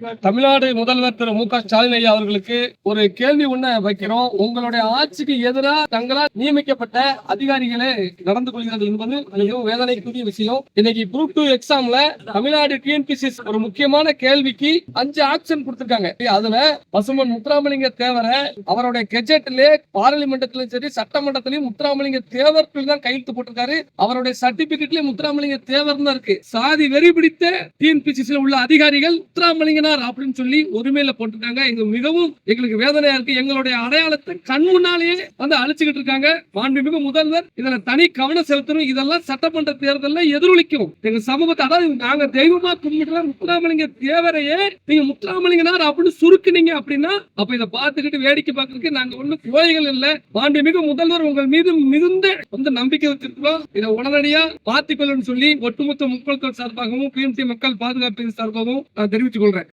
தமிழ்நாடு முதல்வர் திரு மு க ஸ்டாலின் ஐயா அவர்களுக்கு ஒரு கேள்வி ஒண்ணு வைக்கிறோம். உங்களுடைய ஆட்சிக்கு எதிராக தங்களால் நியமிக்கப்பட்ட அதிகாரிகளே நடந்து கொள்கிறது என்பது மிகவும் வேதனைக்குரிய விஷயம். இன்னைக்கு குரூப் டூ எக்ஸாம்ல தமிழ்நாடு டிஎன்பிசி ஒரு முக்கியமான கேள்விக்கு அஞ்சு ஆப்ஷன் கொடுத்திருக்காங்க. அதுல பசுமன் முத்துராமலிங்க தேவர அவருடைய கெஜெட்லயே பாராளுமன்றத்திலும் சரி சட்டமன்றத்திலும் முத்துராமலிங்க தேவர் தான் கையெழுத்து போட்டிருக்காரு. அவருடைய சர்டிபிகேட்லயும் முத்துராமலிங்க தேவர் தான் இருக்கு. சாதி வெறி பிடித்த டிஎன்பிசிசில உள்ள அதிகாரிகள் முத்துராமலிங்க முத்துராமலிங்கனார் அப்படின்னு சொல்லி உரிமையில போட்டிருக்காங்க இது மிகவும் எங்களுக்கு வேதனையா இருக்கு. எங்களுடைய அடையாளத்தை கண் முன்னாலேயே வந்து அழிச்சுக்கிட்டு இருக்காங்க. மாண்புமிகு முதல்வர் இதுல தனி கவனம் செலுத்தணும். இதெல்லாம் சட்டமன்ற தேர்தலில் எதிரொலிக்கும். எங்க சமூகத்தை அதாவது நாங்க தெய்வமா கும்பிட்டு முத்துராமலிங்க தேவரையே நீங்க முத்துராமலிங்கனார் அப்படின்னு சுருக்குனீங்க அப்படின்னா அப்ப இதை பார்த்துக்கிட்டு வேடிக்கை பார்க்கறதுக்கு நாங்க ஒண்ணு கோழைகள் இல்ல. மாண்புமிகு முதல்வர் உங்கள் மீது மிகுந்த வந்து நம்பிக்கை வச்சிருக்கிறோம். இதை உடனடியா பார்த்துக்கொள்ளும் சொல்லி ஒட்டுமொத்த மக்கள் சார்பாகவும் பிஎம்சி மக்கள் பாதுகாப்பு சார்பாகவும் நான் தெரிவித்துக் கொள்றேன்.